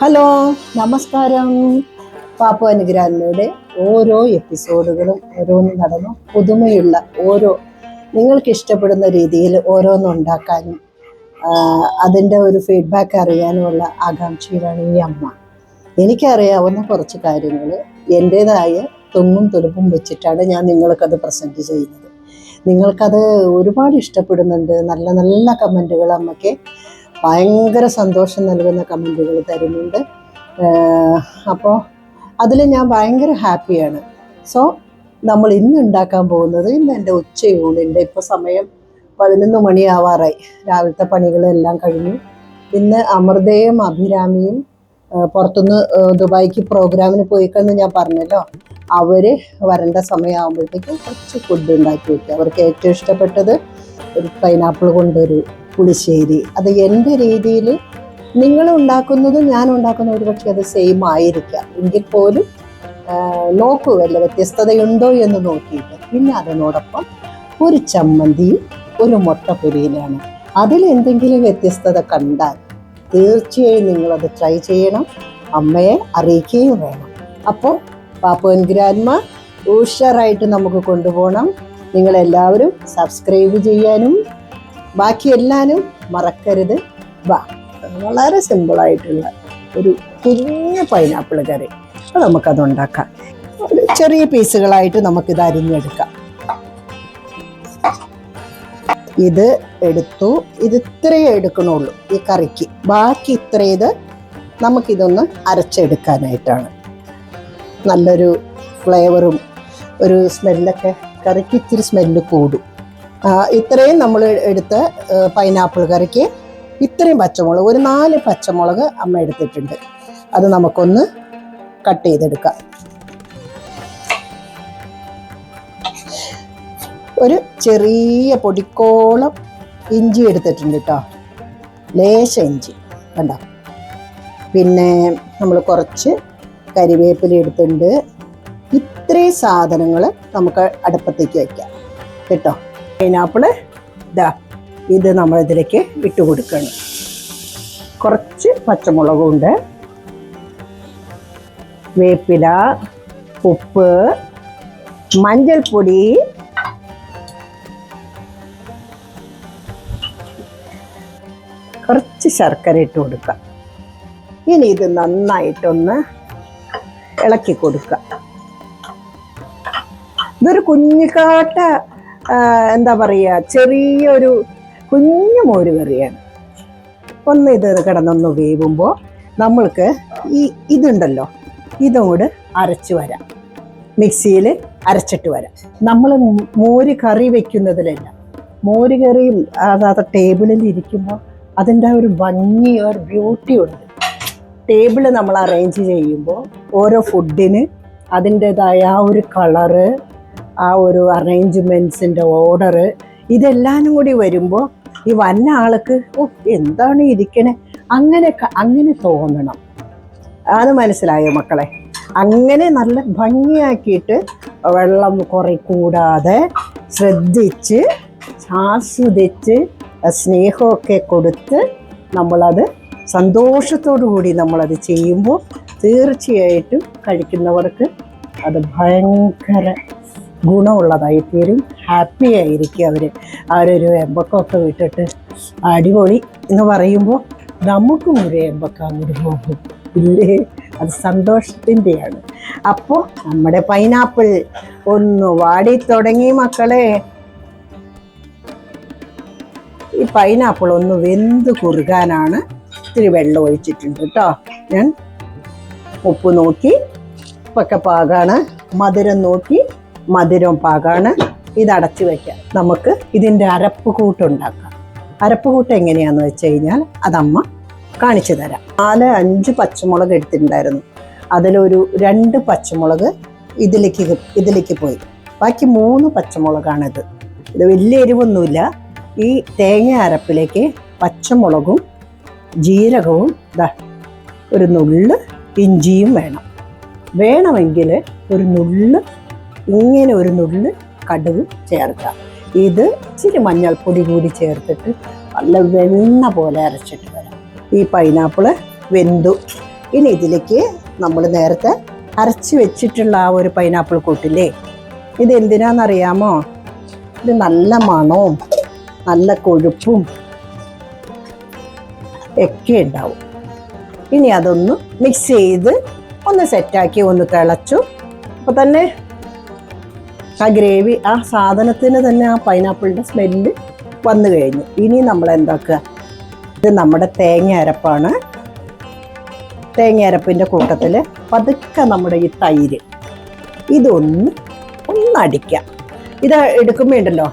Hello നമസ്കാരം. പാപ്പു അനുഗ്രഹങ്ങളുടെ ഓരോ എപ്പിസോഡുകളും ഓരോന്നും നടന്നു. പുതുമയുള്ള ഓരോ നിങ്ങൾക്ക് ഇഷ്ടപ്പെടുന്ന രീതിയിൽ ഓരോന്നും ഉണ്ടാക്കാനും ആ, അതിന്റെ ഒരു ഫീഡ്ബാക്ക് അറിയാനുമുള്ള ആകാംക്ഷയിലാണ് ഈ അമ്മ. എനിക്കറിയാവുന്ന കുറച്ച് കാര്യങ്ങൾ എന്റേതായ തൊങ്ങും തുടുപ്പും വെച്ചിട്ടാണ് ഞാൻ നിങ്ങൾക്കത് പ്രസന്റ് ചെയ്യുന്നത്. നിങ്ങൾക്കത് ഒരുപാട് ഇഷ്ടപ്പെടുന്നുണ്ട്. നല്ല നല്ല കമന്റുകൾ അമ്മയ്ക്ക് ഭയങ്കര സന്തോഷം നൽകുന്ന കമന്റുകൾ തരുന്നുണ്ട്. അപ്പോൾ അതിൽ ഞാൻ ഭയങ്കര ഹാപ്പിയാണ്. സോ നമ്മൾ ഇന്ന് ഉണ്ടാക്കാൻ പോകുന്നത് ഇന്ന് എന്റെ ഉച്ചയൂണിന്റെ ഇപ്പോൾ സമയം പതിനൊന്ന് മണിയാവാറായി. രാവിലത്തെ പണികളെല്ലാം കഴിഞ്ഞു. ഇന്ന് അമൃതയും അഭിരാമിയും പുറത്തുനിന്ന് ദുബായിക്ക് പ്രോഗ്രാമിന് പോയിക്കെന്ന് ഞാൻ പറഞ്ഞല്ലോ. അവർ വരേണ്ട സമയമാകുമ്പോഴത്തേക്കും കുറച്ച് ഫുഡ് ഉണ്ടാക്കി വയ്ക്കുക അവർക്ക് ഏറ്റവും ഇഷ്ടപ്പെട്ടത് ഒരു പൈനാപ്പിൾ കൊണ്ടൊരു പുളിശ്ശേരി. അത് എന്റെ രീതിയിൽ നിങ്ങൾ ഉണ്ടാക്കുന്നതും ഞാൻ ഉണ്ടാക്കുന്ന ഒരു പക്ഷേ അത് സെയിം ആയിരിക്കാം. എങ്കിൽ പോലും നോക്കൂ വ്യത്യസ്തതയുണ്ടോ എന്ന് നോക്കിയിട്ട്. പിന്നെ അതിനോടൊപ്പം ഒരു ചമ്മന്തിയും ഒരു മുട്ട പൊരിയിലാണ്. അതിൽ എന്തെങ്കിലും വ്യത്യസ്തത കണ്ടാൽ തീർച്ചയായും നിങ്ങളത് ട്രൈ ചെയ്യണം. അമ്മയെ അറിയിക്കുകയും വേണം. അപ്പോൾ പാപ്പൻ ഗ്രാൻമ ഉഷാറായിട്ട് നമുക്ക് കൊണ്ടുപോകണം. നിങ്ങളെല്ലാവരും സബ്സ്ക്രൈബ് ചെയ്യാനും ബാക്കി എല്ലാനും മറക്കരുത്. വാ. വളരെ സിമ്പിളായിട്ടുള്ള ഒരു കുഞ്ഞ പൈനാപ്പിൾ കറി. അപ്പോൾ നമുക്കത് ഉണ്ടാക്കാം. ചെറിയ പീസുകളായിട്ട് നമുക്കിത് അരിഞ്ഞെടുക്കാം. ഇത് എടുത്തു. ഇത് ഇത്രയേ എടുക്കണുള്ളൂ ഈ കറിക്ക്. ബാക്കി ഇത്രയേത് നമുക്കിതൊന്ന് അരച്ചെടുക്കാനായിട്ടാണ്. നല്ലൊരു ഫ്ലേവറും ഒരു സ്മെല്ലൊക്കെ കറിക്ക് ഇത്തിരി സ്മെല്ല് കൂടും. ഇത്രയും നമ്മൾ എടുത്ത് പൈനാപ്പിൾ കറിക്ക് ഇത്രയും പച്ചമുളക് ഒരു നാല് പച്ചമുളക് അമ്മ എടുത്തിട്ടുണ്ട്. അത് നമുക്കൊന്ന് കട്ട് ചെയ്തെടുക്കാം. ഒരു ചെറിയ പൊടിക്കോളം ഇഞ്ചി എടുത്തിട്ടുണ്ട് കേട്ടോ ലേശ ഇഞ്ചി കണ്ട? പിന്നെ നമ്മൾ കുറച്ച് കരിവേപ്പില എടുത്തിട്ടുണ്ട്. ഇത്രയും സാധനങ്ങൾ നമുക്ക് അടുപ്പത്തേക്ക് വയ്ക്കാം കേട്ടോ? പൈനാപ്പിൾ ഇതാ ഇത് നമ്മൾ ഇതിലേക്ക് ഇട്ട് കൊടുക്കണം. കുറച്ച് പച്ചമുളകുണ്ട്. വേപ്പില ഉപ്പ് മഞ്ഞൾപ്പൊടി കുറച്ച് ശർക്കര ഇട്ട് കൊടുക്കാം. ഇനി ഇത് നന്നായിട്ടൊന്ന് ഇളക്കി കൊടുക്കുക ഇതൊരു കുഞ്ഞിക്കാട്ട എന്താ പറയുക ചെറിയൊരു കുഞ്ഞു മോര് കറിയാണ്. ഒന്ന് ഇത് കിടന്നൊന്ന് വേവുമ്പോൾ നമ്മൾക്ക് ഈ ഇതുണ്ടല്ലോ ഇതും കൂടെ അരച്ച് വരാം. മിക്സിയിൽ അരച്ചിട്ട് വരാം. നമ്മൾ മോര് കറി വെക്കുന്നതിലല്ല മോര് കറിയും അതായത് ടേബിളിൽ ഇരിക്കുമ്പോൾ അതിന്റെ ഒരു ഭംഗി ഒരു ബ്യൂട്ടി ഉണ്ട്. ടേബിൾ നമ്മൾ അറേഞ്ച് ചെയ്യുമ്പോൾ ഓരോ ഫുഡിന് അതിന്റെതായ ആ ഒരു കളറ് ആ ഒരു അറേഞ്ച്മെന്റ്സിന്റെ ഓർഡർ ഇതെല്ലാനും കൂടി വരുമ്പോൾ ഈ വന്ന ആൾക്ക് ഓ എന്താണ് ഇരിക്കണേ? അങ്ങനെ അങ്ങനെ തോന്നണം. അത് മനസ്സിലായോ മക്കളെ? അങ്ങനെ നല്ല ഭംഗിയാക്കിയിട്ട് വെള്ളം കുറെ കൂടാതെ ശ്രദ്ധിച്ച് ആസ്വദിച്ച് സ്നേഹമൊക്കെ കൊടുത്ത് നമ്മളത് സന്തോഷത്തോടു കൂടി നമ്മളത് ചെയ്യുമ്പോൾ തീർച്ചയായിട്ടും കഴിക്കുന്നവർക്ക് അത് ഭയങ്കര ഗുണമുള്ളതായി തീരും ഹാപ്പി ആയിരിക്കും അവർ അവരൊരു എമ്പക്കമൊക്കെ വിട്ടിട്ട് അടിപൊളി എന്ന് പറയുമ്പോൾ നമുക്കും ഒരു എമ്പക്ക അങ്ങോട്ട് പോകും. ഇല്ലേ? അത് സന്തോഷത്തിന്റെയാണ്. അപ്പോൾ നമ്മുടെ പൈനാപ്പിൾ ഒന്ന് വാടി തുടങ്ങി മക്കളെ. ഈ പൈനാപ്പിൾ ഒന്ന് വെന്ത് കുറുകാനാണ് ഇത്തിരി വെള്ളം ഒഴിച്ചിട്ടുണ്ട് കേട്ടോ. ഞാൻ ഉപ്പ് നോക്കി ഉപ്പൊക്കെ പാകാണ് മധുരം നോക്കി മധുരം പാകാണ്. ഇത് അടച്ചു വയ്ക്കാം നമുക്ക് ഇതിന്റെ അരപ്പ് കൂട്ടുണ്ടാക്കാം അരപ്പ് കൂട്ട് എങ്ങനെയാണെന്ന് വെച്ച് കഴിഞ്ഞാൽ അതമ്മ കാണിച്ചു തരാം. നാല് അഞ്ച് പച്ചമുളക് എടുത്തിട്ടുണ്ടായിരുന്നു. അതിലൊരു രണ്ട് പച്ചമുളക് ഇതിലേക്ക് ഇതിലേക്ക് പോയി. ബാക്കി മൂന്ന് പച്ചമുളകാണിത്. ഇത് വലിയ എരിവൊന്നുമില്ല. ഈ തേങ്ങ അരപ്പിലേക്ക് പച്ചമുളകും ജീരകവും ഇതാ ഒരു നുള്ള് ഇഞ്ചിയും വേണം. വേണമെങ്കിൽ ഒരു നുള്ള് ഇങ്ങനെ ഒരു നുള്ളിൽ കടുക് ചേർക്കുക. ഇത് ഇച്ചിരി മഞ്ഞൾപ്പൊടി കൂടി ചേർത്തിട്ട് നല്ല വെണ്ണ പോലെ അരച്ചിട്ട് വരാം. ഈ പൈനാപ്പിൾ വെന്തു. ഇനി ഇതിലേക്ക് നമ്മൾ നേരത്തെ അരച്ച് വെച്ചിട്ടുള്ള ആ ഒരു പൈനാപ്പിൾ കൂട്ടില്ലേ? ഇത് എന്തിനാണെന്നറിയാമോ? ഇത് നല്ല മണവും നല്ല കൊഴുപ്പും ഒക്കെ ഉണ്ടാവും. ഇനി അതൊന്ന് മിക്സ് ചെയ്ത് ഒന്ന് സെറ്റാക്കി ഒന്ന് തിളച്ചു. അപ്പോൾ തന്നെ ആ ഗ്രേവി ആ സാധനത്തിന് തന്നെ ആ പൈനാപ്പിളിന്റെ സ്മെല്ല് വന്നു കഴിഞ്ഞു. ഇനി നമ്മൾ എന്താക്കുക? ഇത് നമ്മുടെ തേങ്ങ അരപ്പാണ്. തേങ്ങ അരപ്പിന്റെ കൂട്ടത്തിൽ പതുക്കെ നമ്മുടെ ഈ തൈര് ഇതൊന്ന് ഒന്ന് അടിക്കാം ഇത് എടുക്കുമ്പോൾ ഉണ്ടല്ലോ?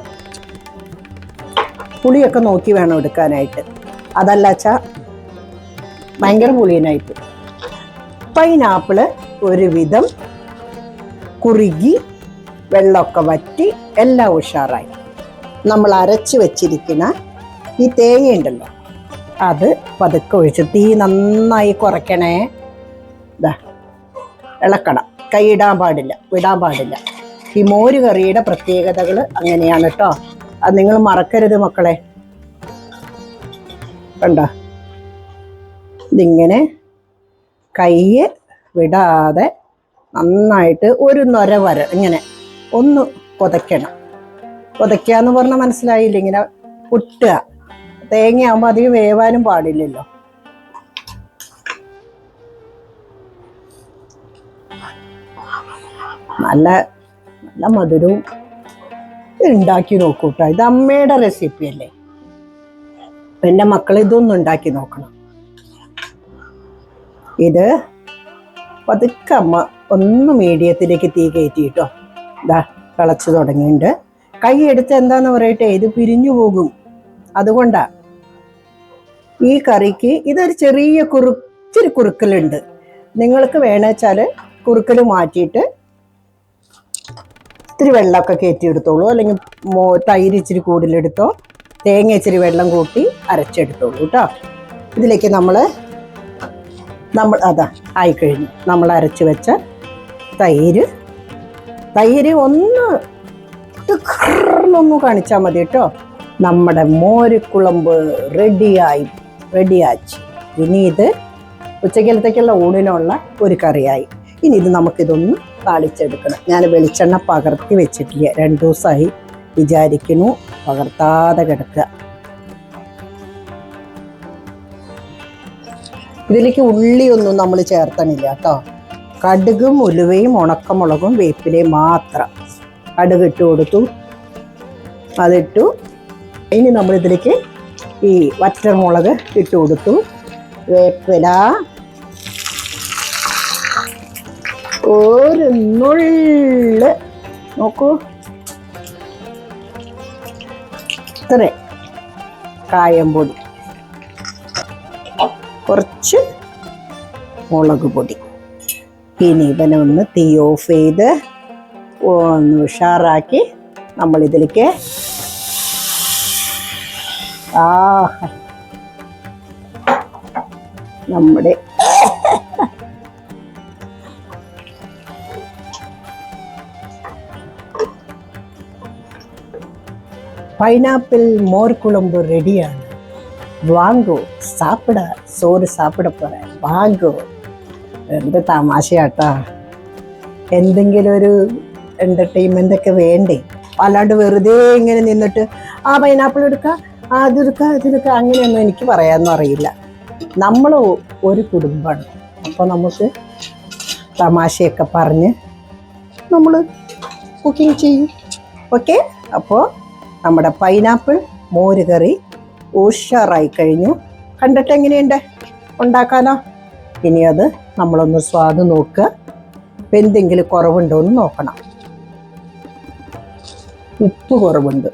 പുളിയൊക്കെ നോക്കി വേണം എടുക്കാനായിട്ട്. അതല്ല വെച്ചാൽ ഭയങ്കര പുളിയനായിട്ട്. പൈനാപ്പിൾ ഒരുവിധം കുറുകി വെള്ളമൊക്കെ വറ്റി എല്ലാം ഉഷാറായി. നമ്മൾ അരച്ച് വെച്ചിരിക്കുന്ന ഈ തേങ്ങയുണ്ടല്ലോ അത് പതുക്കെ ഒഴിച്ച് തീ നന്നായി കുറയ്ക്കണേ. ഇതാ ഇളക്കണം. കൈ ഇടാൻ പാടില്ല വിടാൻ പാടില്ല. ഈ മോര് കറിയുടെ പ്രത്യേകതകൾ അങ്ങനെയാണ് കേട്ടോ അത് നിങ്ങൾ മറക്കരുത് മക്കളെ. കണ്ടോ? ഇതിങ്ങനെ കൈ വിടാതെ നന്നായിട്ട് ഒരു നൊര വര ഇങ്ങനെ ഒന്ന് പുതയ്ക്കണം. പുതയ്ക്കുക എന്ന് പറഞ്ഞാൽ മനസ്സിലായില്ല? ഇങ്ങനെ പൊട്ടുക. തേങ്ങയാകുമ്പോൾ അധികം വേവാനും പാടില്ലല്ലോ. നല്ല നല്ല മധുരവും ഉണ്ടാക്കി നോക്കൂ കേട്ടോ ഇത് അമ്മയുടെ റെസിപ്പി അല്ലേ? എന്റെ മക്കൾ ഇതൊന്നും ഉണ്ടാക്കി നോക്കണം. ഇത് പതുക്കെ അമ്മ ഒന്ന് മീഡിയത്തിലേക്ക് തീ കയറ്റിയിട്ടോ. ഇതാ തിളച്ച് തുടങ്ങിയിട്ടുണ്ട്. കൈ എടുത്ത് എന്താന്ന് പറയട്ടെ ഇത് പിരിഞ്ഞു പോകും. അതുകൊണ്ടാ ഈ കറിക്ക് ഇതൊരു ചെറിയ കുറുച്ചിരി കുറുക്കലുണ്ട്. നിങ്ങൾക്ക് വേണമെച്ചാൽ കുറുക്കൽ മാറ്റിയിട്ട് ഇത്തിരി വെള്ളമൊക്കെ കയറ്റിയെടുത്തോളൂ അല്ലെങ്കിൽ മോ തൈര് ഇച്ചിരി കൂടുതലെടുത്തോ തേങ്ങ ഇച്ചിരി വെള്ളം കൂട്ടി അരച്ചെടുത്തോളൂ കേട്ടോ. ഇതിലേക്ക് നമ്മൾ നമ്മൾ അതാ ആയിക്കഴിഞ്ഞു. നമ്മൾ അരച്ച് വെച്ച തൈര് തൈര് ഒന്ന് ഒന്ന് കാണിച്ചാൽ മതി കേട്ടോ. നമ്മുടെ മോരുക്കുളമ്പ് റെഡിയായി റെഡിയാച്ചു ഇനി ഇത് ഉച്ചക്കലത്തേക്കുള്ള ഊണിനുള്ള ഒരു കറിയായി. ഇനി ഇത് നമുക്കിതൊന്ന് താളിച്ചെടുക്കണം. ഞാൻ വെളിച്ചെണ്ണ പകർത്തി വെച്ചിട്ടില്ല. രണ്ടു ദിവസമായി വിചാരിക്കുന്നു. പകർത്താതെ കിടക്കുക. ഇതിലേക്ക് ഉള്ളിയൊന്നും നമ്മൾ ചേർത്തണില്ല കേട്ടോ. കടുകും ഉലുവയും ഉണക്കമുളകും വേപ്പിലയും മാത്രം. കടുക് ഇട്ട് കൊടുത്തു. അതിട്ടു. ഇനി നമ്മളിതിലേക്ക് ഈ വറ്റർമുളക് ഇട്ട് കൊടുത്തു. വേപ്പില. ഒരു നുള്ള്. നോക്കൂ. ഇത്ര. കായംപൊടി കുറച്ച് മുളക് പൊടി. ഇനി ഇവനെ ഒന്ന് തീ ഓഫ് ചെയ്ത് ഒന്ന് ഉഷാറാക്കി നമ്മൾ ഇതിലേക്ക് ആ നമ്മുടെ പൈനാപ്പിൾ മോർക്കുളമ്പ് റെഡിയാണ്. വാങ്ങോ സാപ്പിട സോറ് സാപ്പിട പോറേൻ വാങ്ങോ എന്ത് തമാശയാട്ടാ. എന്തെങ്കിലും ഒരു എന്റർടൈൻമെന്റ് ഒക്കെ വേണ്ടേ? അല്ലാണ്ട് വെറുതെ ഇങ്ങനെ നിന്നിട്ട് ആ പൈനാപ്പിൾ എടുക്കുക ആ അതെടുക്കുക ഇതെടുക്കുക അങ്ങനെയൊന്നും എനിക്ക് പറയാനൊന്നും അറിയില്ല. നമ്മൾ ഒരു കുടുംബമാണ്. അപ്പോൾ നമുക്ക് തമാശയൊക്കെ പറഞ്ഞ് നമ്മൾ കുക്കിംഗ് ചെയ്യും. ഓക്കെ അപ്പോൾ നമ്മുടെ പൈനാപ്പിൾ മോര് കറി ഉഷാറായി കഴിഞ്ഞു. കണ്ടിട്ട് എങ്ങനെയുണ്ട് ഉണ്ടാക്കാനോ? ഇനി അത് നമ്മളൊന്ന് സ്വാദ് നോക്കുക ഇപ്പം എന്തെങ്കിലും കുറവുണ്ടോ എന്ന് നോക്കണം. ഉപ്പ് കുറവുണ്ട്.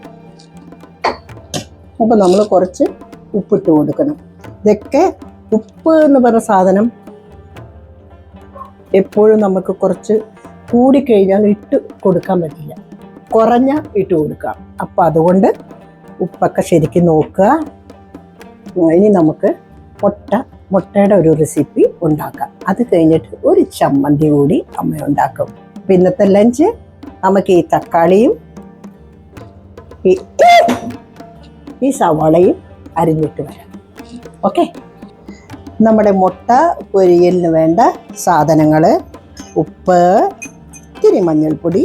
അപ്പോൾ നമ്മൾ കുറച്ച് ഉപ്പിട്ട് കൊടുക്കണം. ഇതൊക്കെ ഉപ്പ് എന്ന് പറഞ്ഞ സാധനം എപ്പോഴും നമുക്ക് കുറച്ച് കൂടിക്കഴിഞ്ഞാൽ ഇട്ട് കൊടുക്കാൻ പറ്റില്ല. കുറഞ്ഞ ഇട്ട് കൊടുക്കാം. അപ്പം അതുകൊണ്ട് ഉപ്പൊക്കെ ശരിക്കും നോക്കുക. ഇനി നമുക്ക് മുട്ട മുട്ടയുടെ ഒരു റെസിപ്പി ഉണ്ടാക്കാം. അത് കഴിഞ്ഞിട്ട് ഒരു ചമ്മന്തി കൂടി അമ്മ ഉണ്ടാക്കും. അപ്പം ഇന്നത്തെ ലഞ്ച് നമുക്ക് ഈ തക്കാളിയും ഈ സവാളയും അരിഞ്ഞിട്ട് വരാം. ഓക്കെ നമ്മുടെ മുട്ട പൊരിയലിന് വേണ്ട സാധനങ്ങൾ ഉപ്പ് ഇത്തിരി മഞ്ഞൾപ്പൊടി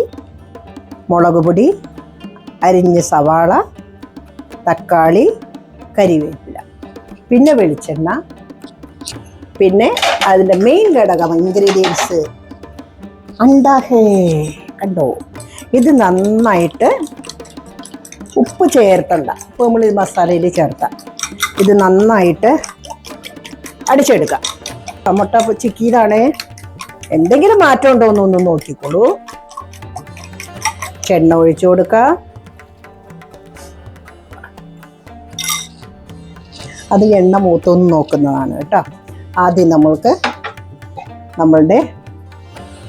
മുളക് പൊടി അരിഞ്ഞ സവാള തക്കാളി കരിവേപ്പില. പിന്നെ വെളിച്ചെണ്ണ പിന്നെ അതിന്റെ മെയിൻ ഘടകം ഇൻഗ്രീഡിയൻസ് അണ്ടാഹേ. കണ്ടോ? ഇത് നന്നായിട്ട് ഉപ്പ് ചേർത്തണ്ട. ഉപ്പ് നമ്മൾ ഈ മസാലയിൽ ചേർത്ത. ഇത് നന്നായിട്ട് അടിച്ചെടുക്കാം. മുട്ട ചിക്കിയിലാണ് എന്തെങ്കിലും മാറ്റം ഉണ്ടോ എന്നൊന്ന് നോക്കിക്കോളൂ. എണ്ണ ഒഴിച്ചു കൊടുക്കുക അത് എണ്ണ മൂത്തൊന്ന് നോക്കുന്നതാണ് കേട്ടോ. ആദ്യം നമ്മൾക്ക് നമ്മളുടെ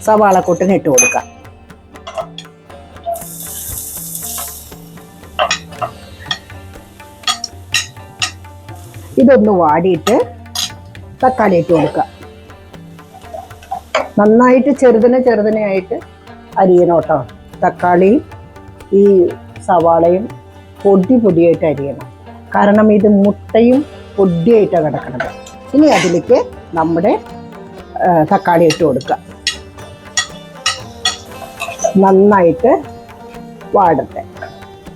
സവാള കൂട്ടിന് ഇട്ട് കൊടുക്കാം. ഇതൊന്ന് വാടിയിട്ട് തക്കാളി ഇട്ട് കൊടുക്കുക. നന്നായിട്ട് ചെറുതിനെ ചെറുതിനെയായിട്ട് അരിയണം കേട്ടോ. തക്കാളിയും ഈ സവാളയും പൊടി പൊടിയായിട്ട് അരിയണം. കാരണം ഇത് മുട്ടയും പൊടിയായിട്ടാണ് കിടക്കുന്നത് ഇനി അതിലേക്ക് നമ്മുടെ തക്കാളി ഇട്ട് കൊടുക്കുക. നന്നായിട്ട് വാടട്ടെ.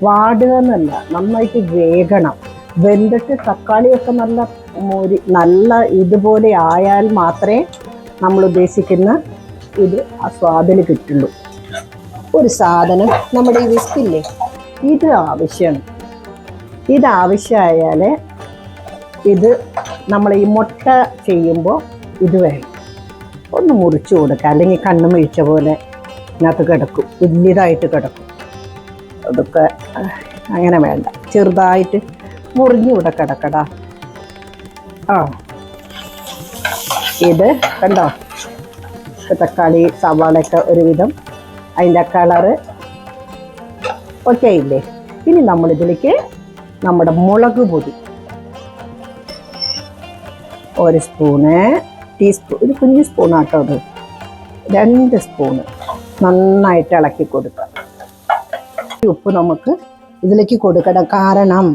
വാടുക എന്നല്ല നന്നായിട്ട് വേഗണം വെന്തിട്ട് തക്കാളിയൊക്കെ നല്ല മോരി നല്ല ഇതുപോലെ ആയാൽ മാത്രമേ നമ്മൾ ഉദ്ദേശിക്കുന്ന ഇത് ആ കിട്ടുള്ളൂ. ഒരു സാധനം നമ്മുടെ ഈ വിസ്കില്ലേ? ഇത് ആവശ്യമാണ്. ഇത് ആവശ്യമായാൽ ഇത് നമ്മൾ ഈ മുട്ട ചെയ്യുമ്പോൾ ഇത് വേണം. ഒന്ന് മുറിച്ച് കൊടുക്കുക. അല്ലെങ്കിൽ കണ്ണ് മിഴിച്ച പോലെ ഇതിനകത്ത് കിടക്കും. വലിയതായിട്ട് കിടക്കും. അതൊക്കെ അങ്ങനെ വേണ്ട. ചെറുതായിട്ട് മുറിഞ്ഞൂടെ കിടക്കടാ. ആ. ഇത് കണ്ടോ? തക്കാളി സവാളയൊക്കെ ഒരുവിധം അതിന്റെ കളറ് ഒക്കെ ഇല്ലേ ഇനി നമ്മളിതിലേക്ക് നമ്മുടെ മുളക് പൊടി. ഒരു സ്പൂണ് ടീസ്പൂൺ ഒരു കുഞ്ഞു സ്പൂൺ ആട്ടോ അത്. രണ്ട് സ്പൂണ് നന്നായിട്ട് ഇളക്കി കൊടുക്കുക. ഈ ഉപ്പ് നമുക്ക് ഇതിലേക്ക് കൊടുക്കണം. കാരണം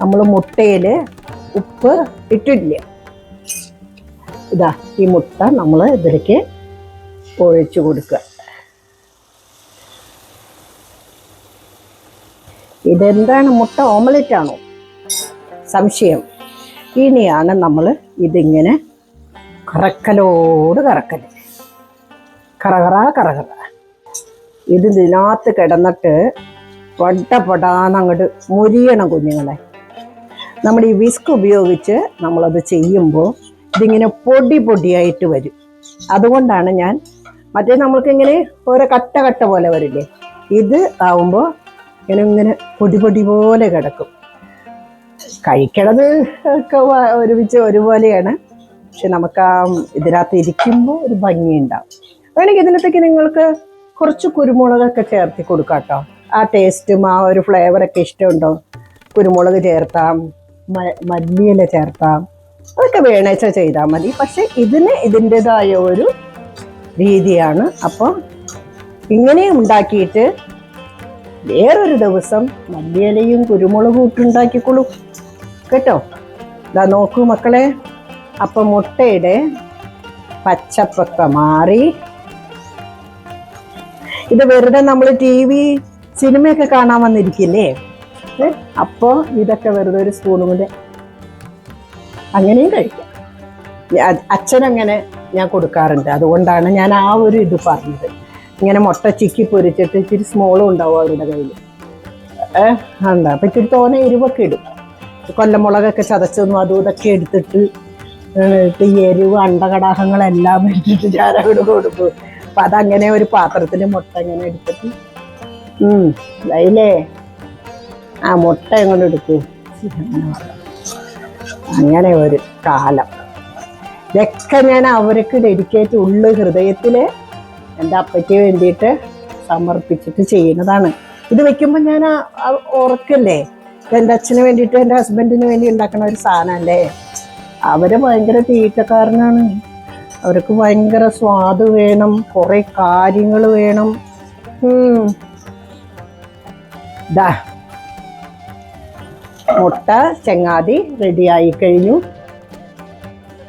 നമ്മൾ മുട്ടയിൽ ഉപ്പ് ഇട്ടില്ല ഇതാ ഈ മുട്ട നമ്മൾ ഇതിലേക്ക് ഒഴിച്ചു കൊടുക്കുക. ഇതെന്താണ് മുട്ട? ഓംലെറ്റ് ആണോ സംശയം. ഇനിയാണ് നമ്മൾ ഇതിങ്ങനെ കറക്കലോട് കറക്കൽ കറകറ കറകറ. ഇത് ഇതിനകത്ത് കിടന്നിട്ട് പടപടാന്ന് പടാന്നങ്ങോട്ട് മുരിയണം കുഞ്ഞുങ്ങളെ. നമ്മൾ ഈ വിസ്ക് ഉപയോഗിച്ച് നമ്മളത് ചെയ്യുമ്പോൾ ഇതിങ്ങനെ പൊടി പൊടിയായിട്ട് വരും. അതുകൊണ്ടാണ് ഞാൻ മറ്റേ നമ്മൾക്കിങ്ങനെ ഓരോ കട്ട കട്ട പോലെ വരില്ലേ? ഇത് ആവുമ്പോൾ ഇങ്ങനെ ഇങ്ങനെ പൊടി പൊടി പോലെ കിടക്കും. കഴിക്കണത് ഒക്കെ ഒരുമിച്ച് ഒരുപോലെയാണ്. പക്ഷെ നമുക്ക് ആ ഇതിനകത്ത് ഇരിക്കുമ്പോൾ ഒരു ഭംഗിയുണ്ടാവും. വേണമെങ്കിൽ ഇതിനകത്തേക്ക് നിങ്ങൾക്ക് കുറച്ച് കുരുമുളകൊക്കെ ചേർത്തി കൊടുക്കാം കേട്ടോ. ആ ടേസ്റ്റും ആ ഒരു ഫ്ലേവറൊക്കെ ഇഷ്ടമുണ്ടോ? കുരുമുളക് ചേർത്താം മല്ലിയില ചേർത്താം അതൊക്കെ വേണേച്ച ചെയ്താൽ മതി. പക്ഷെ ഇതിന് ഇതിന്റെതായ ഒരു രീതിയാണ്. അപ്പോൾ ഇങ്ങനെ ഉണ്ടാക്കിയിട്ട് വേറൊരു ദിവസം മല്ലിയിലയും കുരുമുളകും ഇട്ടുണ്ടാക്കിക്കോളൂ കേട്ടോ? ഇതാ നോക്കൂ മക്കളെ. അപ്പം മുട്ടയുടെ പച്ചപ്പൊക്കെ മാറി. ഇത് വെറുതെ നമ്മൾ ടി വി സിനിമയൊക്കെ കാണാൻ വന്നിരിക്കില്ലേ? അപ്പോൾ അപ്പോ ഇതൊക്കെ വെറുതെ ഒരു സ്പൂണും കൊണ്ട് അങ്ങനെയും കഴിക്കാം. അച്ഛനങ്ങനെ ഞാൻ കൊടുക്കാറുണ്ട്. അതുകൊണ്ടാണ് ഞാൻ ആ ഒരു ഇത് പറഞ്ഞത്. ഇങ്ങനെ മുട്ട ചിക്കി പൊരിച്ചിട്ട് ഇച്ചിരി സ്മോളും ഉണ്ടാവും അവരുടെ കയ്യിൽ ഏഹ് ഉണ്ട് അപ്പം ഇത്തിരി തോനെ എരിവൊക്കെ ഇടും. കൊല്ലമുളകൊക്കെ ചതച്ചൊന്നും അതും ഇതൊക്കെ എടുത്തിട്ട് ഈ എരിവ് അണ്ടകടാഹങ്ങളെല്ലാം ഇട്ടിട്ട് ഞാൻ അവിടെ കൊടുക്കും. അപ്പം അതങ്ങനെ ഒരു പാത്രത്തിൽ മുട്ട ഇങ്ങനെ എടുത്തിട്ട് ഇതായില്ലേ ആ മുട്ട എങ്ങനെ എടുക്കും. അങ്ങനെ ഒരു കാലം. ഇതൊക്കെ ഞാൻ അവർക്ക് ഡെഡിക്കേറ്റ് ഉള്ളു ഹൃദയത്തിൽ എന്റെ അപ്പയ്ക്ക് വേണ്ടിയിട്ട് സമർപ്പിച്ചിട്ട് ചെയ്യുന്നതാണ്. ഇത് വെക്കുമ്പോൾ ഞാൻ ഓർക്കല്ലേ എന്റെ അച്ഛന് വേണ്ടിയിട്ട് എന്റെ ഹസ്ബൻഡിന് വേണ്ടി ഉണ്ടാക്കുന്ന ഒരു സാധനമല്ലേ? അവർ ഭയങ്കര തീറ്റക്കാരനാണ്. അവർക്ക് ഭയങ്കര സ്വാദ് വേണം കുറേ കാര്യങ്ങൾ വേണം. മുട്ട ചങ്ങാതി റെഡിയായി കഴിഞ്ഞു.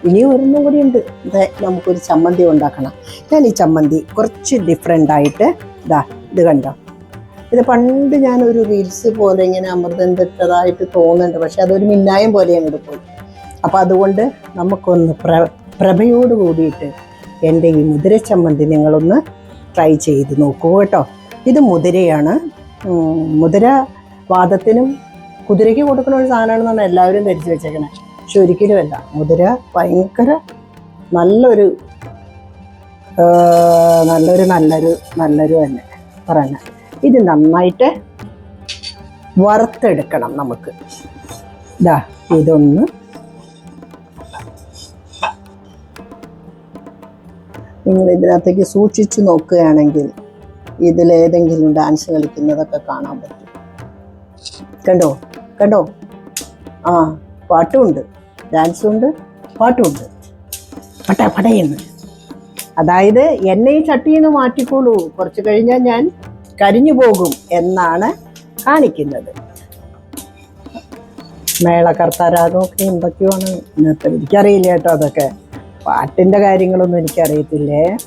ഇനി ഒരെണ്ണം കൂടി ഉണ്ട്. ഇത് നമുക്കൊരു ചമ്മന്തി ഉണ്ടാക്കണം. ഞാൻ ഈ ചമ്മന്തി കുറച്ച് ഡിഫറെന്റ് ആയിട്ട് ഇതാ ഇത് കണ്ടോ? ഇത് പണ്ട് ഞാനൊരു റീൽസ് പോലെ ഇങ്ങനെ അമൃതം തിട്ടതായിട്ട് തോന്നുന്നുണ്ട്. പക്ഷെ അതൊരു മിന്നായം പോലെ അങ്ങോട്ട് പോയി. അപ്പോൾ അതുകൊണ്ട് നമുക്കൊന്ന് പ്ര പ്രഭയോട് കൂടിയിട്ട് എന്റെ ഈ മുതിര ചമ്മന്തി നിങ്ങളൊന്ന് ട്രൈ ചെയ്ത് നോക്കൂ കേട്ടോ. ഇത് മുതിരയാണ്. മുതിര വാദത്തിനും കുതിരയ്ക്ക് കൊടുക്കുന്ന ഒരു സാധനമാണെന്നാണ് എല്ലാവരും ധരിച്ചു വെച്ചേക്കണേ. പക്ഷെ ഒരിക്കലുമല്ല മുതിര ഭയങ്കര നല്ലൊരു നല്ലൊരു നല്ലൊരു നല്ലൊരു തന്നെ പറയുന്നത് ഇത് നന്നായിട്ട് വറുത്തെടുക്കണം നമുക്ക്. ഇതാ ഇതൊന്ന്. നിങ്ങൾ ഇതിനകത്തേക്ക് സൂക്ഷിച്ചു നോക്കുകയാണെങ്കിൽ ഇതിലേതെങ്കിലും ഡാൻസ് കളിക്കുന്നതൊക്കെ കാണാൻ പറ്റും. കണ്ടോ? കണ്ടോ? ആ. പാട്ടുമുണ്ട് ഡാൻസും ഉണ്ട് പാട്ടുമുണ്ട്. പട്ട പടയെന്ന്. അതായത് എന്നെ ഈ ചട്ടിയിൽ നിന്ന് മാറ്റിക്കോളൂ കുറച്ച് കഴിഞ്ഞാൽ ഞാൻ കരിഞ്ഞു പോകും എന്നാണ് കാണിക്കുന്നത്. മേളകർത്താരാഗമൊക്കെ എന്തൊക്കെയാണ്? ഇന്നത്തെ എനിക്കറിയില്ല കേട്ടോ അതൊക്കെ. പാട്ടിന്റെ കാര്യങ്ങളൊന്നും എനിക്കറിയത്തില്ലേ?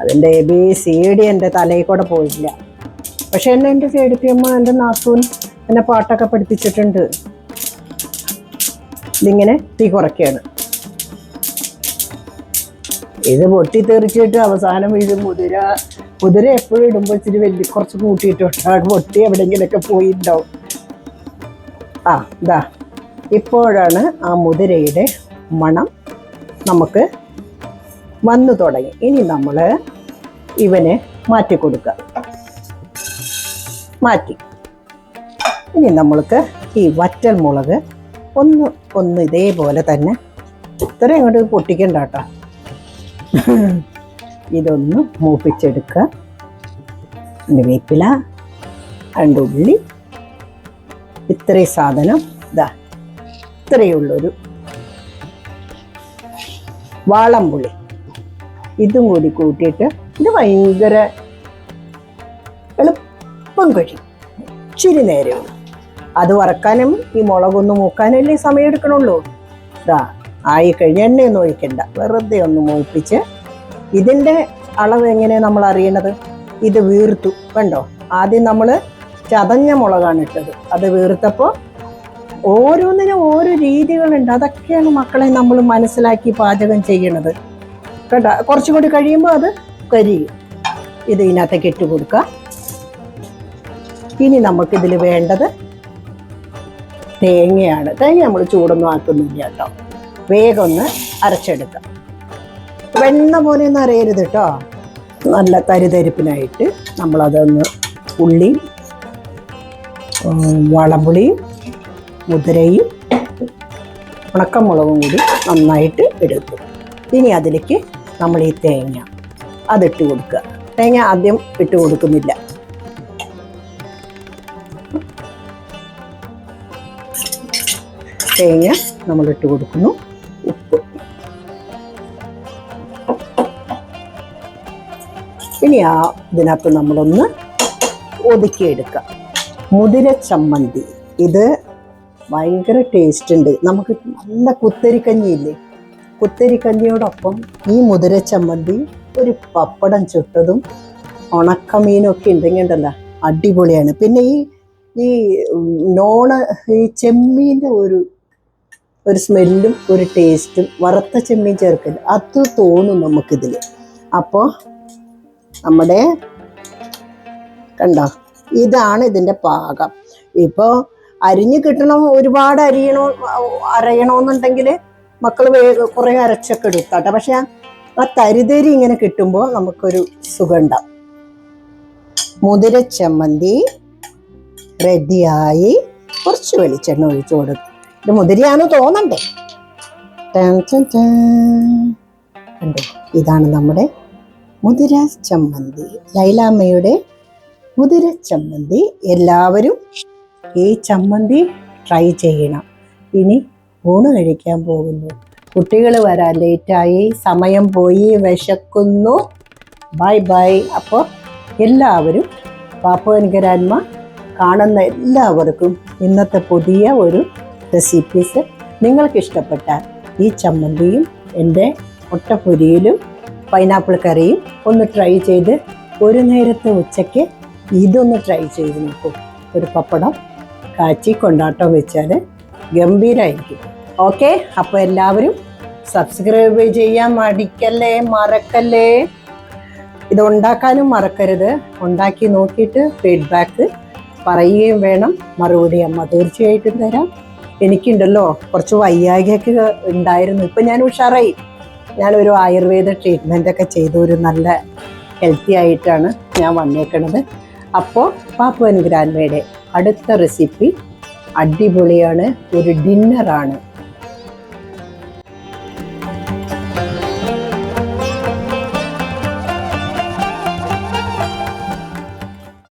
അതിന്റെ എ ബി സി ഡി എന്റെ തലയിൽ കൂടെ പോയില്ല. പക്ഷെ എന്നെ എന്റെ ചേടത്തിയമ്മ എന്റെ നാത്തൂൻ എന്നെ പാട്ടൊക്കെ പഠിപ്പിച്ചിട്ടുണ്ട്. ഇതിങ്ങനെ തീ കുറയ്ക്കുകയാണ്. ഇത് പൊട്ടി തെറിച്ചിട്ട് അവസാനം ഇത് മുതിര കുതിര എപ്പോഴും ഇടുമ്പോൾ ഇച്ചിരി വലിയ കുറച്ച് കൂട്ടിയിട്ടുണ്ട്. പൊട്ടി എവിടെയെങ്കിലൊക്കെ പോയിട്ടുണ്ടാവും ആ ഇതാ ഇപ്പോഴാണ് ആ മുതിരയുടെ മണം നമുക്ക് വന്നു തുടങ്ങി. ഇനി നമ്മൾ ഇവനെ മാറ്റി കൊടുക്കുക മാറ്റി. ഇനി നമ്മൾക്ക് ഈ വറ്റൽ മുളക് ഒന്ന് ഒന്ന് ഇതേപോലെ തന്നെ ഇത്രയും അങ്ങോട്ട് പൊട്ടിക്കണ്ട കേട്ടോ. ഇതൊന്ന് മൂപ്പിച്ചെടുക്കുക. പിന്നെ വേപ്പില രണ്ട് ഉള്ളി. ഇത്രയും സാധനം ഇതാ ഇത്രയുള്ളൊരു വാളംപുളി. ഇതും കൂടി കൂട്ടിയിട്ട് ഇത് ഭയങ്കര എളുപ്പം കഴിയും. ഇച്ചിരി നേരമുള്ളൂ അത് വറക്കാനും ഈ മുളകൊന്ന് മൂക്കാനല്ലേ സമയം എടുക്കണുള്ളൂ. ഇതാ ആയി കഴിഞ്ഞ് എണ്ണയൊന്നും ഒഴിക്കണ്ട. വെറുതെ ഒന്ന് മൂപ്പിച്ച് ഇതിന്റെ അളവ് എങ്ങനെയാണ് നമ്മൾ അറിയണത്? ഇത് വീർത്തു കണ്ടോ? ആദ്യം നമ്മൾ ചതഞ്ഞ മുളകാണ് ഇട്ടത്. അത് വീർത്തപ്പോൾ ഓരോന്നിനും ഓരോ രീതികളുണ്ട്. അതൊക്കെയാണ് മക്കളെ നമ്മൾ മനസ്സിലാക്കി പാചകം ചെയ്യണത്. കേട്ടോ കുറച്ചും കൂടി കഴിയുമ്പോൾ അത് കരിയും. ഇത് ഇതിനകത്തേക്ക് ഇട്ട് കൊടുക്കുക ഇനി നമുക്കിതിൽ വേണ്ടത് തേങ്ങയാണ്. തേങ്ങ നമ്മൾ ചൂടൊന്നും ആക്കുന്നില്ല കേട്ടോ. വേഗം ഒന്ന് അരച്ചെടുക്കാം. വെണ്ണ പോലെ ഒന്നും അറിയരുത് കേട്ടോ. നല്ല തരിതരിപ്പിനായിട്ട് നമ്മളതൊന്ന് ഉള്ളി വളമ്പുളിയും മുതിരയും ഉണക്കമുളകും കൂടി നന്നായിട്ട് എടുത്തു ഇനി അതിലേക്ക് നമ്മൾ ഈ തേങ്ങ അതിട്ട് കൊടുക്കുക. തേങ്ങ ആദ്യം ഇട്ട് കൊടുക്കുന്നില്ല. തേങ്ങ നമ്മൾ ഇട്ട് കൊടുക്കുന്നു. ഉപ്പ്. ഇനി ആ ഇതിനകത്ത് നമ്മളൊന്ന് ഒതുക്കിയെടുക്കുക മുതിര ചമ്മന്തി. ഇത് ഭയങ്കര ടേസ്റ്റ് ഉണ്ട്. നമുക്ക് നല്ല കുത്തരിക്കഞ്ഞിയില്ലേ? കുത്തരിക്കഞ്ഞിയോടൊപ്പം ഈ മുതിര ചമ്മന്തി ഒരു പപ്പടം ചുട്ടതും ഉണക്കമീനൊക്കെ ഉണ്ടെങ്കിൽ ഉണ്ടല്ലോ അടിപൊളിയാണ്. പിന്നെ ഈ ഈ നോണ് ഈ ചെമ്മീന്റെ ഒരു ഒരു സ്മെല്ലും ഒരു ടേസ്റ്റും വറുത്ത ചെമ്മീൻ ചേർക്കൽ അത് തോന്നും നമുക്കിതിൽ അപ്പോൾ നമ്മുടെ കണ്ടോ? ഇതാണ് ഇതിന്റെ പാകം. ഇപ്പോൾ അരിഞ്ഞ് കിട്ടണം ഒരുപാട് അരിയണോ അരയണമെന്നുണ്ടെങ്കിൽ മക്കൾ വേഗം കുറേ അരച്ചൊക്കെ എടുത്താട്ടെ പക്ഷെ ആ- തരിതരി ഇങ്ങനെ കിട്ടുമ്പോൾ നമുക്കൊരു സുഗന്ധം മുതിര ചമ്മന്തി റെഡിയായി കുറച്ച് വെളിച്ചെണ്ണ ഒഴിച്ചു കൊടുക്കും ഇത് മുതിരിയാന്ന് തോന്നണ്ടേ. കണ്ടോ? ഇതാണ് നമ്മുടെ മുതിര ചമ്മന്തി. ലൈലാമ്മയുടെ മുതിര ചമ്മന്തി. എല്ലാവരും ഈ ചമ്മന്തി ട്രൈ ചെയ്യണം. ഇനി ഊണ് കഴിക്കാൻ പോകുന്നു. കുട്ടികൾ വരാൻ ലേറ്റായി സമയം പോയി വിശക്കുന്നു. ബൈ ബൈ അപ്പോൾ എല്ലാവരും പാപ്പവൻകരാന്മ കാണുന്ന എല്ലാവർക്കും ഇന്നത്തെ പുതിയ ഒരു റെസിപ്പീസ് നിങ്ങൾക്ക് ഇഷ്ടപ്പെട്ട ഈ ചമ്മന്തിയും എന്റെ മുട്ടപ്പൊരിയിലും പൈനാപ്പിൾ കറിയും ഒന്ന് ട്രൈ ചെയ്ത് ഒരു നേരത്തെ ഉച്ചയ്ക്ക് ഇതൊന്ന് ട്രൈ ചെയ്ത് നോക്കൂ. ഒരു പപ്പടം കാച്ചി കൊണ്ടാട്ടം വെച്ചാൽ ഗംഭീരമായിരിക്കും ഓക്കെ അപ്പോൾ എല്ലാവരും സബ്സ്ക്രൈബ് ചെയ്യാൻ മടിക്കല്ലേ മറക്കല്ലേ? ഇത് ഉണ്ടാക്കാനും മറക്കരുത്. ഉണ്ടാക്കി നോക്കിയിട്ട് ഫീഡ്ബാക്ക് പറയുകയും വേണം. മറുപടി അമ്മ തീർച്ചയായിട്ടും തരാം. എനിക്കുണ്ടല്ലോ കുറച്ച് വയ്യാകിയൊക്കെ ഉണ്ടായിരുന്നു. ഇപ്പം ഞാൻ ഉഷാറായി. ഞാനൊരു ആയുർവേദ ട്രീറ്റ്മെന്റ് ഒക്കെ ചെയ്തു ഒരു നല്ല ഹെൽത്തി ആയിട്ടാണ് ഞാൻ വന്നേക്കണത്. അപ്പോൾ പാപ്പുവൻ ഗ്രാൻഡ്മയുടെ അടുത്ത റെസിപ്പി അടിപൊളിയാണ്. ഒരു ഡിന്നറാണ്